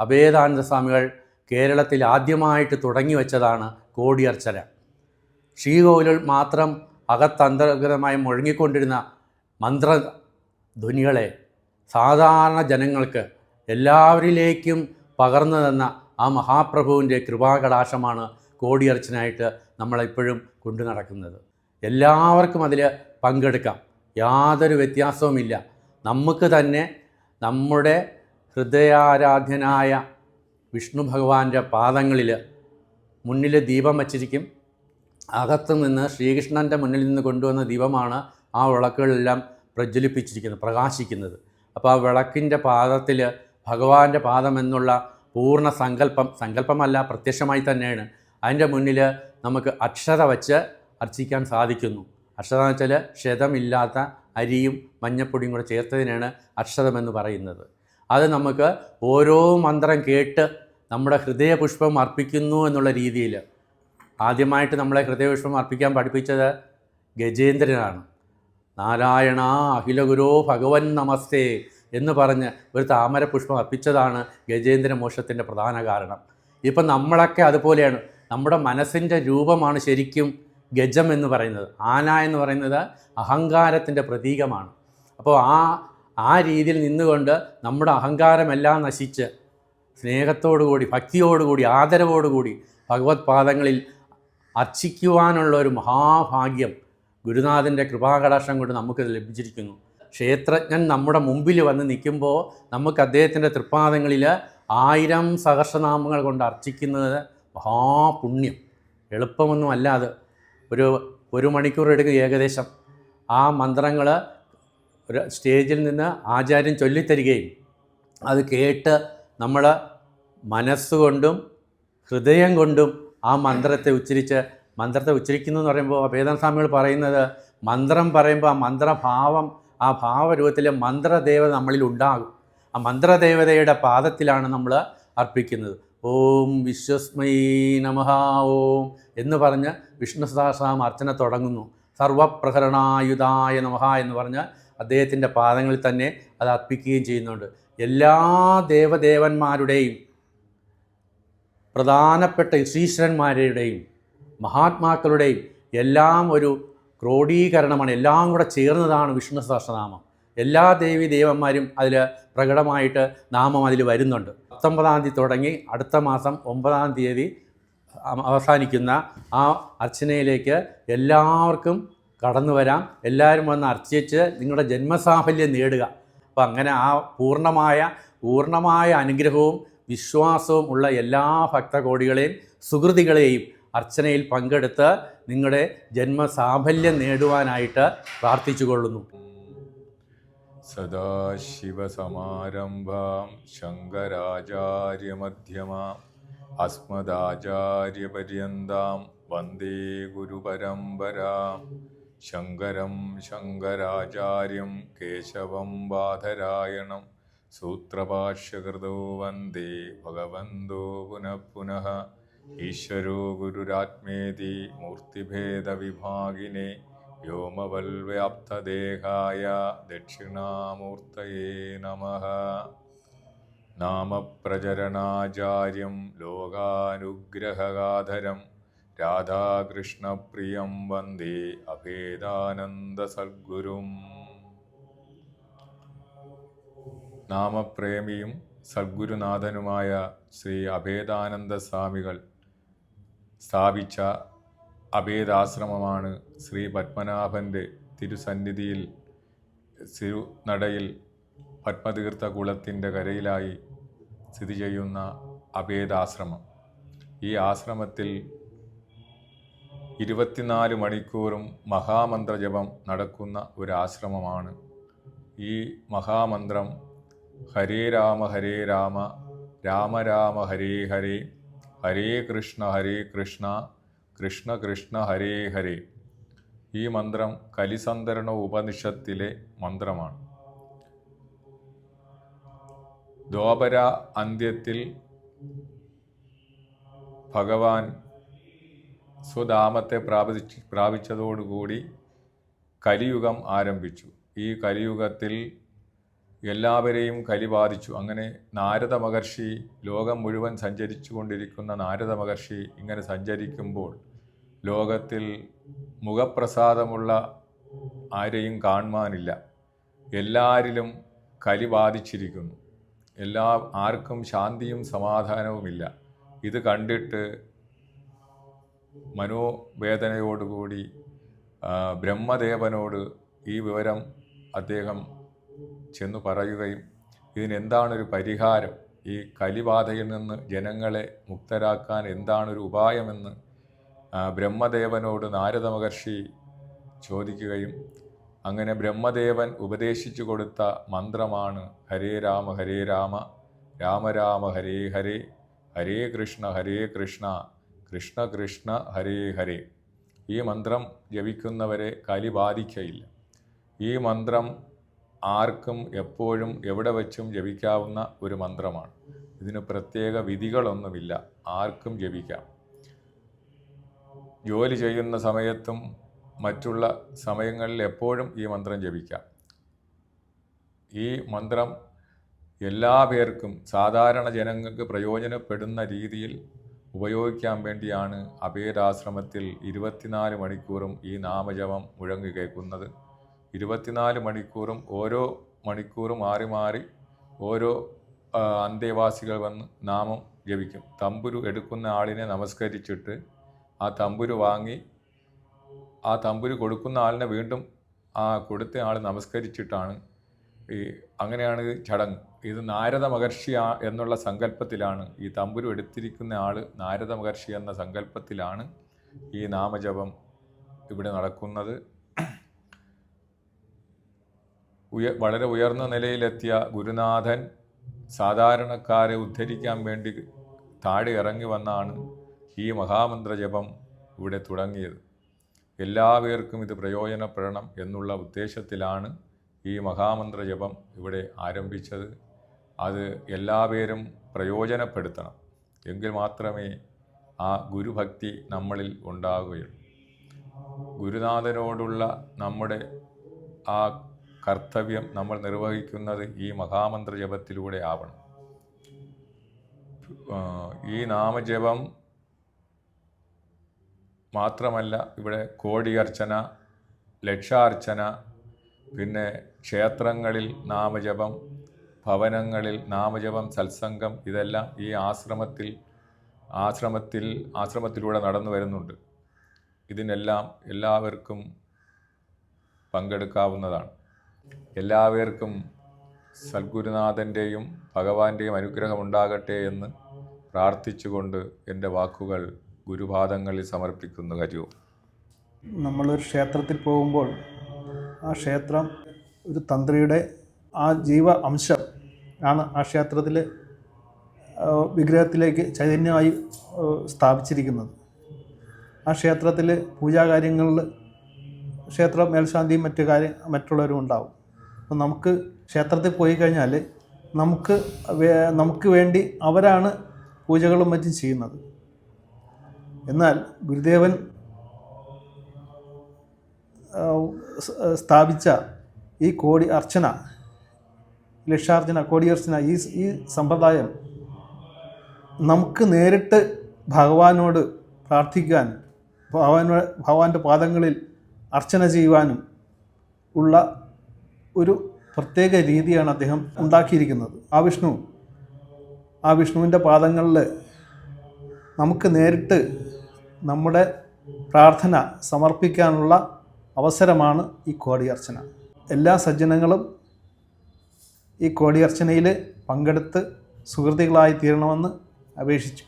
അഭേദാനന്ദ സ്വാമികൾ കേരളത്തിൽ ആദ്യമായിട്ട് തുടങ്ങി വെച്ചതാണ് കോടിയർച്ചന ശ്രീകോവിലിൽ മാത്രം അകത്തന്തർഗതമായി മുഴങ്ങിക്കൊണ്ടിരുന്ന മന്ത്രധ്വനികളെ സാധാരണ ജനങ്ങൾക്ക് എല്ലാവരിലേക്കും പകർന്നു തന്ന ആ മഹാപ്രഭുവിന്റെ കൃപാകടാശമാണ് കോടിയർച്ചനായിട്ട് നമ്മളെപ്പോഴും കൊണ്ടു നടക്കുന്നത്. എല്ലാവർക്കും അതിൽ പങ്കെടുക്കാം. യാതൊരു വ്യത്യാസവുമില്ല. നമുക്ക് തന്നെ നമ്മുടെ ഹൃദയാരാധ്യനായ വിഷ്ണു ഭഗവാന്റെ പാദങ്ങളിൽ മുന്നിൽ ദീപം വച്ചിരിക്കും. അകത്തു നിന്ന് ശ്രീകൃഷ്ണന്റെ മുന്നിൽ നിന്ന് കൊണ്ടുവന്ന ദീപമാണ് ആ വിളക്കുകളെല്ലാം പ്രജ്വലിപ്പിച്ചിരിക്കുന്നത് പ്രകാശിക്കുന്നത്. അപ്പോൾ ആ വിളക്കിന്റെ പാദത്തിൽ ഭഗവാന്റെ പാദം എന്നുള്ള പൂർണ സങ്കല്പം സങ്കല്പമല്ല പ്രത്യക്ഷമായി തന്നെയാണ്. അതിന്റെ മുന്നിൽ നമുക്ക് അക്ഷത വച്ച് അർച്ചിക്കാൻ സാധിക്കുന്നു. അക്ഷത എന്ന് വെച്ചാൽ ക്ഷതമില്ലാത്ത അരിയും മഞ്ഞപ്പൊടിയും കൂടെ ചേർത്തതിനാണ് അക്ഷതമെന്ന് പറയുന്നത്. അത് നമുക്ക് ഓരോ മന്ത്രം കേട്ട് നമ്മുടെ ഹൃദയപുഷ്പം അർപ്പിക്കുന്നു എന്നുള്ള രീതിയിൽ ആദ്യമായിട്ട് നമ്മളെ ഹൃദയപുഷ്പം അർപ്പിക്കാൻ പഠിപ്പിച്ചത് ഗജേന്ദ്രനാണ്. നാരായണ അഖിലഗുരോ ഭഗവൻ നമസ്തേ എന്ന് പറഞ്ഞ് ഒരു താമരപുഷ്പം അർപ്പിച്ചതാണ് ഗജേന്ദ്ര മോക്ഷത്തിന്റെ പ്രധാന കാരണം. ഇപ്പം നമ്മളൊക്കെ അതുപോലെയാണ്. നമ്മുടെ മനസ്സിന്റെ രൂപമാണ് ശരിക്കും ഗജം എന്ന് പറയുന്നത്. ആന എന്ന് പറയുന്നത് അഹങ്കാരത്തിന്റെ പ്രതീകമാണ്. അപ്പോൾ ആ ആ രീതിയിൽ നിന്നുകൊണ്ട് നമ്മുടെ അഹങ്കാരമെല്ലാം നശിച്ച് സ്നേഹത്തോടുകൂടി ഭക്തിയോടുകൂടി ആദരവോടുകൂടി ഭഗവത് പാദങ്ങളിൽ അർച്ചിക്കുവാനുള്ള ഒരു മഹാഭാഗ്യം ഗുരുനാഥന്റെ കൃപാകടാക്ഷം കൊണ്ട് നമുക്ക് ലഭിച്ചിരിക്കുന്നു. ക്ഷേത്രജ്ഞൻ നമ്മുടെ മുമ്പിൽ വന്ന് നിൽക്കുമ്പോൾ നമുക്ക് അദ്ദേഹത്തിന്റെ തൃപ്പാദങ്ങളിൽ ആയിരം സഹർഷനാമങ്ങൾ കൊണ്ട് അർച്ചിക്കുന്നത് മഹാപുണ്യം. എളുപ്പമൊന്നും അല്ല അത്. ഒരു ഒരു മണിക്കൂർ എടുക്കും ഏകദേശം. ആ മന്ത്രങ്ങൾ ഒരു സ്റ്റേജിൽ നിന്ന് ആചാര്യൻ ചൊല്ലിത്തരികയും അത് കേട്ട് നമ്മൾ മനസ്സുകൊണ്ടും ഹൃദയം കൊണ്ടും ആ മന്ത്രത്തെ ഉച്ചരിച്ച് മന്ത്രത്തെ ഉച്ചരിക്കുന്നു എന്ന് പറയുമ്പോൾ വേദനസ്വാമികൾ പറയുന്നത് മന്ത്രം പറയുമ്പോൾ ആ മന്ത്രഭാവം ആ ഭാവരൂപത്തിൽ മന്ത്രദേവത നമ്മളിൽ ഉണ്ടാകും. ആ മന്ത്രദേവതയുടെ പാദത്തിലാണ് നമ്മൾ അർപ്പിക്കുന്നത്. ഓം വിശ്വസ്മൈ നമഃ ഓം എന്ന് പറഞ്ഞ് വിഷ്ണു സഹസ്രാമർച്ചന തുടങ്ങുന്നു. സർവപ്രഹരണായുധായ നമഹ എന്ന് പറഞ്ഞ് അദ്ദേഹത്തിന്റെ പാദങ്ങളിൽ തന്നെ അത് അർപ്പിക്കുകയും ചെയ്യുന്നുണ്ട്. എല്ലാ ദേവദേവന്മാരുടെയും പ്രധാനപ്പെട്ട ശ്രീശ്വരന്മാരുടെയും മഹാത്മാക്കളുടെയും എല്ലാം ഒരു ക്രോഡീകരണമാണ്. എല്ലാം കൂടെ ചേർന്നതാണ് വിഷ്ണു സഹസ്രനാമം. എല്ലാ ദേവി ദേവന്മാരും അതിൽ പ്രകടമായിട്ട് നാമം അതിൽ വരുന്നുണ്ട്. പത്തൊമ്പതാം തീയതി തുടങ്ങി അടുത്ത മാസം ഒമ്പതാം തീയതി അവസാനിക്കുന്ന ആ അർച്ചനയിലേക്ക് എല്ലാവർക്കും കടന്നു വരാം. എല്ലാവരും വന്ന് അർച്ചിച്ച് നിങ്ങളുടെ ജന്മസാഫല്യം നേടുക. അപ്പം അങ്ങനെ ആ പൂർണമായ പൂർണമായ അനുഗ്രഹവും വിശ്വാസവും ഉള്ള എല്ലാ ഭക്തകോടികളെയും സുഹൃതികളെയും അർച്ചനയിൽ പങ്കെടുത്ത് നിങ്ങളുടെ ജന്മസാഫല്യം നേടുവാനായിട്ട് പ്രാർത്ഥിച്ചു പ്രാർത്ഥിച്ചുകൊള്ളുന്നു. സദാശിവസമാരംഭാം ശങ്കരാചാര്യമധ്യമാം അസ്മദാചാര്യപര്യന്താം വന്ദേ ഗുരുപരമ്പരാം. ശങ്കരം ശങ്കരാചാര്യം കേശവം ബാധരായണം. സൂത്രഭാഷ്യകൃതോ വന്ദേ ഭഗവന്തോ പുനഃ പുനഃ ഈശ്വരോ ഗുരുരാത്മേതി മൂർത്തിഭേദവിഭാഗിനെ വ്യോമവൽവ്യാപ്തദേഹായ ദക്ഷിണാമൂർത്തയേ നമ. നാമപ്രചരണാചാര്യം ലോകാനുഗ്രഹഗാധരം രാധാകൃഷ്ണപ്രിയം വന്ദേ അഭേദാനന്ദസദ്ഗുരും. നാമപ്രേമിയും സദ്ഗുരുനാഥനുമായ ശ്രീ അഭേദാനന്ദ സ്വാമികൾ സ്ഥാപിച്ച അഭേദാശ്രമമാണ് ശ്രീ പത്മനാഭന്റെ തിരുസന്നിധിയിൽ തിരുനടയിൽ പത്മതീർത്ഥ കുളത്തിന്റെ കരയിലായി സ്ഥിതി ചെയ്യുന്ന അഭേദാശ്രമം. ഈ ആശ്രമത്തിൽ ഇരുപത്തിനാല് മണിക്കൂറും മഹാമന്ത്രജപം നടക്കുന്ന ഒരു ആശ്രമമാണ് ഈ മഹാമന്ത്രം ഹരേ രാമ ഹരേ രാമ രാമ രാമ ഹരേ ഹരേ ഹരേ കൃഷ്ണ ഹരേ കൃഷ്ണ കൃഷ്ണ കൃഷ്ണ ഹരേ ഹരേ. ഈ മന്ത്രം കലിസന്തരണ ഉപനിഷത്തിലെ മന്ത്രമാണ്. ദ്വാപര അന്ത്യത്തിൽ ഭഗവാൻ സ്വധാമത്തെ പ്രാപിച്ച് പ്രാപിച്ചതോടുകൂടി കലിയുഗം ആരംഭിച്ചു. ഈ കലിയുഗത്തിൽ എല്ലാവരെയും കലി ബാധിച്ചു. അങ്ങനെ നാരദ മഹർഷി ലോകം മുഴുവൻ സഞ്ചരിച്ചു കൊണ്ടിരിക്കുന്ന നാരദ മഹർഷി ഇങ്ങനെ സഞ്ചരിക്കുമ്പോൾ ലോകത്തിൽ മുഖപ്രസാദമുള്ള ആരെയും കാണുവാനില്ല. എല്ലാരിലും കലി ബാധിച്ചിരിക്കുന്നു. എല്ലാ ആർക്കും ശാന്തിയും സമാധാനവുമില്ല. ഇത് കണ്ടിട്ട് മനോവേദനയോടുകൂടി ബ്രഹ്മദേവനോട് ഈ വിവരം അദ്ദേഹം ചെന്ന് പറയുകയും ഇതിനെന്താണൊരു പരിഹാരം? ഈ കലിബാധയിൽ നിന്ന് ജനങ്ങളെ മുക്തരാക്കാൻ എന്താണൊരു ഉപായമെന്ന് ബ്രഹ്മദേവനോട് നാരദ മഹർഷി ചോദിക്കുകയും അങ്ങനെ ബ്രഹ്മദേവൻ ഉപദേശിച്ചു കൊടുത്ത മന്ത്രമാണ് ഹരേ രാമ ഹരേ രാമ രാമ രാമ ഹരേ ഹരേ ഹരേ കൃഷ്ണ ഹരേ കൃഷ്ണ കൃഷ്ണ കൃഷ്ണ ഹരേ ഹരേ. ഈ മന്ത്രം ജപിക്കുന്നവരെ കലി ബാധിക്കയില്ല. ഈ മന്ത്രം ആർക്കും എപ്പോഴും എവിടെ വച്ചും ജപിക്കാവുന്ന ഒരു മന്ത്രമാണ്. ഇതിന് പ്രത്യേക വിധികളൊന്നുമില്ല. ആർക്കും ജപിക്കാം. ജോലി ചെയ്യുന്ന സമയത്തും മറ്റുള്ള സമയങ്ങളിൽ എപ്പോഴും ഈ മന്ത്രം ജപിക്കാം. ഈ മന്ത്രം എല്ലാ പേർക്കും സാധാരണ ജനങ്ങൾക്ക് പ്രയോജനപ്പെടുന്ന രീതിയിൽ ഉപയോഗിക്കാൻ വേണ്ടിയാണ് അഭേദാശ്രമത്തിൽ ഇരുപത്തിനാല് മണിക്കൂറും ഈ നാമജപം മുഴങ്ങി കേൾക്കുന്നത്. ഇരുപത്തിനാല് മണിക്കൂറും ഓരോ മണിക്കൂറും മാറി മാറി ഓരോ അന്തേവാസികൾ വന്ന് നാമം ജപിക്കും. തമ്പുരു എടുക്കുന്ന ആളിനെ നമസ്കരിച്ചിട്ട് ആ തമ്പുരു വാങ്ങി ആ തമ്പുരു കൊടുക്കുന്ന ആളിനെ വീണ്ടും ആ കൊടുത്ത ആൾ നമസ്കരിച്ചിട്ടാണ് ഈ അങ്ങനെയാണ് ചടങ്ങ്. ഇത് നാരദ മഹർഷി എന്നുള്ള സങ്കല്പത്തിലാണ്. ഈ തമ്പുരു എടുത്തിരിക്കുന്ന ആൾ നാരദ മഹർഷി എന്ന സങ്കല്പത്തിലാണ് ഈ നാമജപം ഇവിടെ നടക്കുന്നത്. ഉയ വളരെ ഉയർന്ന നിലയിലെത്തിയ ഗുരുനാഥൻ സാധാരണക്കാരെ ഉദ്ധരിക്കാൻ വേണ്ടി താഴെ ഇറങ്ങി വന്നാണ് ഈ മഹാമന്ത്ര ജപം ഇവിടെ തുടങ്ങിയത്. എല്ലാവർക്കും ഇത് പ്രയോജനപ്പെടണം എന്നുള്ള ഉദ്ദേശത്തിലാണ് ഈ മഹാമന്ത്ര ജപം ഇവിടെ ആരംഭിച്ചത് അത് എല്ലാവരും പ്രയോജനപ്പെടുത്തണം. എങ്കിൽ മാത്രമേ ആ ഗുരുഭക്തി നമ്മളിൽ ഉണ്ടാകുകയുള്ളൂ. ഗുരുനാഥനോടുള്ള നമ്മുടെ ആ കർത്തവ്യം നമ്മൾ നിർവഹിക്കുന്നത് ഈ മഹാമന്ത്ര ജപത്തിലൂടെ ആവണം. ഈ നാമജപം മാത്രമല്ല ഇവിടെ കോടിയർച്ചന ലക്ഷാർച്ചന പിന്നെ ക്ഷേത്രങ്ങളിൽ നാമജപം ഭവനങ്ങളിൽ നാമജപം സത്സംഗം ഇതെല്ലാം ഈ ആശ്രമത്തിൽ ആശ്രമത്തിൽ ആശ്രമത്തിലൂടെ നടന്നു വരുന്നുണ്ട്. ഇതിനെല്ലാം എല്ലാവർക്കും പങ്കെടുക്കാവുന്നതാണ്. എല്ലാവർക്കും സദ്ഗുരുനാഥന്റെയും ഭഗവാന്റെയും അനുഗ്രഹം ഉണ്ടാകട്ടെ എന്ന് പ്രാർത്ഥിച്ചുകൊണ്ട് എന്റെ വാക്കുകൾ ഗുരുപാദങ്ങളിൽ സമർപ്പിക്കുന്നു ഹരിവും നമ്മളൊരു ക്ഷേത്രത്തിൽ പോകുമ്പോൾ ആ ക്ഷേത്രം ഒരു തന്ത്രിയുടെ ആ ജീവ അംശം ആണ് ആ ക്ഷേത്രത്തിൽ വിഗ്രഹത്തിലേക്ക് ചൈതന്യമായി സ്ഥാപിച്ചിരിക്കുന്നത്. ആ ക്ഷേത്രത്തിൽ പൂജാകാര്യങ്ങളിൽ ക്ഷേത്ര മേൽശാന്തിയും മറ്റു കാര്യം മറ്റുള്ളവരും ഉണ്ടാവും. അപ്പം നമുക്ക് ക്ഷേത്രത്തിൽ പോയി കഴിഞ്ഞാൽ നമുക്ക് നമുക്ക് വേണ്ടി അവരാണ് പൂജകളും മറ്റും ചെയ്യുന്നത്. എന്നാൽ ഗുരുദേവൻ സ്ഥാപിച്ച ഈ കോടി അർച്ചന ലക്ഷാർച്ചന കോടിയർച്ചന ഈ ഈ സമ്പ്രദായം നമുക്ക് നേരിട്ട് ഭഗവാനോട് പ്രാർത്ഥിക്കാൻ ഭഗവാനോ ഭഗവാന്റെ പാദങ്ങളിൽ അർച്ചന ചെയ്യുവാനും ഉള്ള ഒരു പ്രത്യേക രീതിയാണ് അദ്ദേഹം ഉണ്ടാക്കിയിരിക്കുന്നത്. ആ വിഷ്ണു ആ വിഷ്ണുവിന്റെ പാദങ്ങളിൽ നമുക്ക് നേരിട്ട് നമ്മുടെ പ്രാർത്ഥന സമർപ്പിക്കാനുള്ള അവസരമാണ് ഈ കോടിയർച്ചന എല്ലാ സജ്ജനങ്ങളും ഈ കോടിയർച്ചനയിൽ പങ്കെടുത്ത് സുഹൃത്തുക്കളായി തീരണമെന്ന് അപേക്ഷിച്ചു.